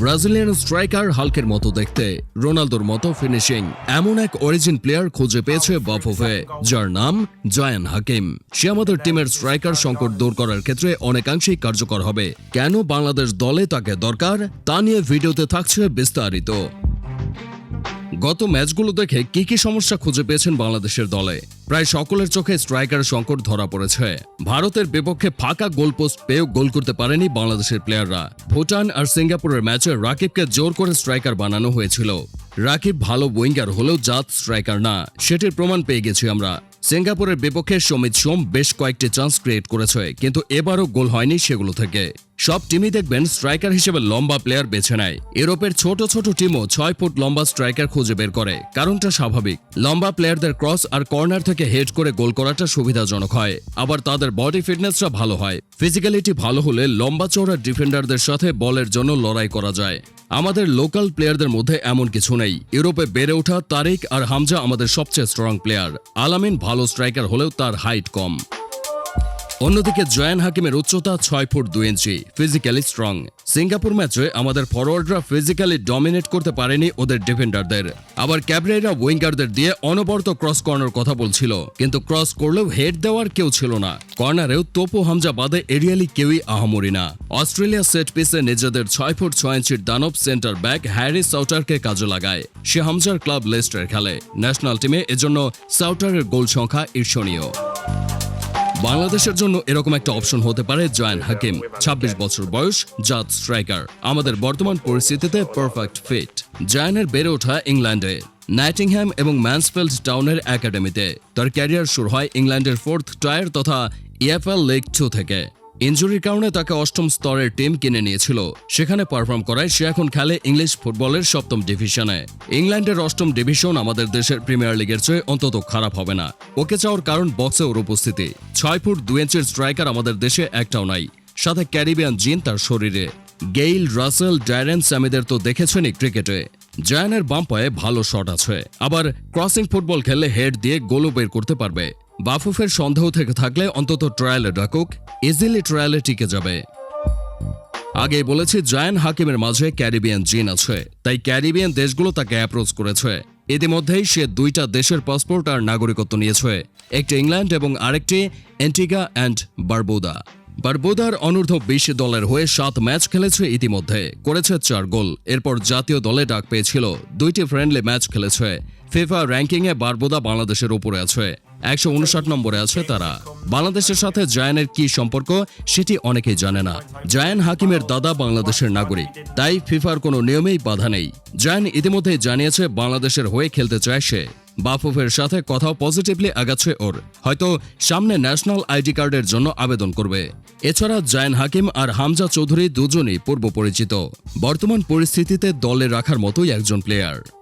Brazilian striker হালকের মতো দেখতে, রোনালদোর মতো ফিনিশিং এমন এক অরিজিন প্লেয়ার খুঁজে পেয়েছে বাফুফে, যার নাম জয়ান হাকিম। সে আমাদের টিমের স্ট্রাইকার সংকট দূর করার ক্ষেত্রে অনেকাংশেই কার্যকর হবে। কেন বাংলাদেশ দলে তাকে দরকার, তা নিয়ে ভিডিওতে থাকছে বিস্তারিত। গত ম্যাচগুলো দেখে কি কি সমস্যা খুঁজে পেয়েছেন বাংলাদেশের দলে? প্রায় সকলের চোখে স্ট্রাইকার সংকট ধরা পড়েছে। ভারতের বিপক্ষে ফাঁকা গোলপোস্ট পেয়েও গোল করতে পারেনি বাংলাদেশের প্লেয়াররা। ভুটান আর সিঙ্গাপুরের ম্যাচে রাকিবকে জোর করে স্ট্রাইকার বানানো হয়েছিল। রাকিব ভালো উইঙ্গার হলেও জাত স্ট্রাইকার না, সেটির প্রমাণ পেয়ে গেছি আমরা। সিঙ্গাপুরের বিপক্ষে সমিত সোম বেশ কয়েকটি চান্স ক্রিয়েট করেছে, কিন্তু এবারও গোল হয়নি সেগুলো থেকে। সব টিমই দেখবেন স্ট্রাইকার হিসেবে লম্বা প্লেয়ার বেছে নেয়। ইউরোপের ছোট ছোট টিমও ছয় ফুট লম্বা স্ট্রাইকার খুঁজে বের করে। কারণটা স্বাভাবিক। লম্বা প্লেয়ারদের ক্রস আর কর্নার থেকে হেড করে গোল করাটা সুবিধাজনক হয়। আবার তাদের বডি ফিটনেসটা ভালো হয়। ফিজিক্যালিটি ভালো হলে লম্বা চওড়া ডিফেন্ডারদের সাথে বলের জন্য লড়াই করা যায়। আমাদের লোকাল প্লেয়ারদের মধ্যে এমন কিছু নেই। ইউরোপে বেড়ে ওঠা তারিক আর হামজা আমাদের সবচেয়ে স্ট্রং প্লেয়ার আলামিন ভালো স্ট্রাইকার হলেও তার হাইট কম। অন্যদিকে জয়ান হাকিমের উচ্চতা ছয় ফুট দুই ইঞ্চি ফিজিক্যালি স্ট্রং সিঙ্গাপুর ম্যাচে আমাদের ফরওয়ার্ডরা ফিজিক্যালি ডমিনেট করতে পারেনি ওদের ডিফেন্ডারদের আবার ক্যাবরেরা উইঙ্গারদের দিয়ে অনবরত ক্রস কর্নার কথা বলছিল। কিন্তু ক্রস করলেও হেড দেওয়ার কেউ ছিল না। কর্নারেও তোপো হামজা বাদে এরিয়ালি কেউই আহামরি না। অস্ট্রেলিয়া সেট পিসে নিজেদের ছয় ফুট ছয় ইঞ্চির দানব সেন্টার ব্যাক হ্যারি সাউটারকে কাজে লাগায়। সে হামজার ক্লাব লেস্টার খেলে। ন্যাশনাল টিমে এজন্য সাউটারের গোল সংখ্যা ঈর্ষণীয়। বাংলাদেশের জন্য এরকম একটা অপশন হতে পারে জয়ান হাকিম ২৬ বছর বয়স, জাত স্ট্রাইকার আমাদের বর্তমান পরিস্থিতিতে পারফেক্ট ফিট জয়ানের বেড়ে ওঠা ইংল্যান্ডে, নাইটিংহ্যাম এবং ম্যান্সফিল্ড টাউনের একাডেমিতে। তার ক্যারিয়ার শুরু হয় ইংল্যান্ডের ফোর্থ টায়ার তথা ইএফএল লিগ টু থেকে। ইঞ্জুরির কারণে তাকে অষ্টম স্তরের টিম কিনে নিয়েছিল। সেখানে পারফর্ম করায় সে এখন খেলে ইংলিশ ফুটবলের সপ্তম ডিভিশনে। ইংল্যান্ডের অষ্টম ডিভিশন আমাদের দেশের প্রিমিয়ার লিগের চেয়ে অন্তত খারাপ হবে না। ওকে চাওয়ার কারণ বক্সে ওর উপস্থিতি। ছয় ফুট দু ইঞ্চের স্ট্রাইকার আমাদের দেশে একটাও নাই। সাথে ক্যারিবিয়ান জিন তার শরীরে। গেইল রাসেল, ডায়রেন স্যামিদের তো দেখেছেনই ক্রিকেটে। জায়ানের বাম পায়ে ভালো শট আছে। আবার ক্রসিং ফুটবল খেললে হেড দিয়ে গোলও বের করতে পারবে। বাফুফের সন্দেহ থেকে থাকলে অন্তত ট্রায়ালে ডাকুক, ইজিলি ট্রায়ালে টিকে যাবে। আগে বলেছি, জায়ান হাকিমের মাঝে ক্যারিবিয়ান জিন আছে, তাই ক্যারিবিয়ান দেশগুলো তাকে অ্যাপ্রোচ করেছে। ইতিমধ্যেই সে দুইটা দেশের পাসপোর্ট আর নাগরিকত্ব নিয়েছে, একটি ইংল্যান্ড এবং আরেকটি এন্টিগা অ্যান্ড বারবুদা। বারবুদার অনূর্ধ্ব বিশ দলের হয়ে সাত ম্যাচ খেলেছে ইতিমধ্যে, করেছে চার গোল, এরপর জাতীয় দলে ডাক পেয়েছিল, দুইটি ফ্রেন্ডলি ম্যাচ খেলেছে। ফিফা র্যাঙ্কিংয়ে বারবোদা বাংলাদেশের উপরে আছে। একশো উনষাট নম্বরে আছে তারা। বাংলাদেশের সাথে জায়ানের কি সম্পর্ক সেটি অনেকেই জানে না। জায়ান হাকিমের দাদা বাংলাদেশের নাগরিক। তাই ফিফার কোনো নিয়মেই বাধা নেই। জায়ান ইতিমধ্যেই জানিয়েছে বাংলাদেশের হয়ে খেলতে চায় সে। বাফুফের সাথে কথাও পজিটিভলি আগাচ্ছে ওর। হয়তো সামনে ন্যাশনাল আইডি কার্ডের জন্য আবেদন করবে। এছাড়া জায়ান হাকিম আর হামজা চৌধুরী দুজনই পূর্ব পরিচিত। বর্তমান পরিস্থিতিতে দলে রাখার মতোই একজন প্লেয়ার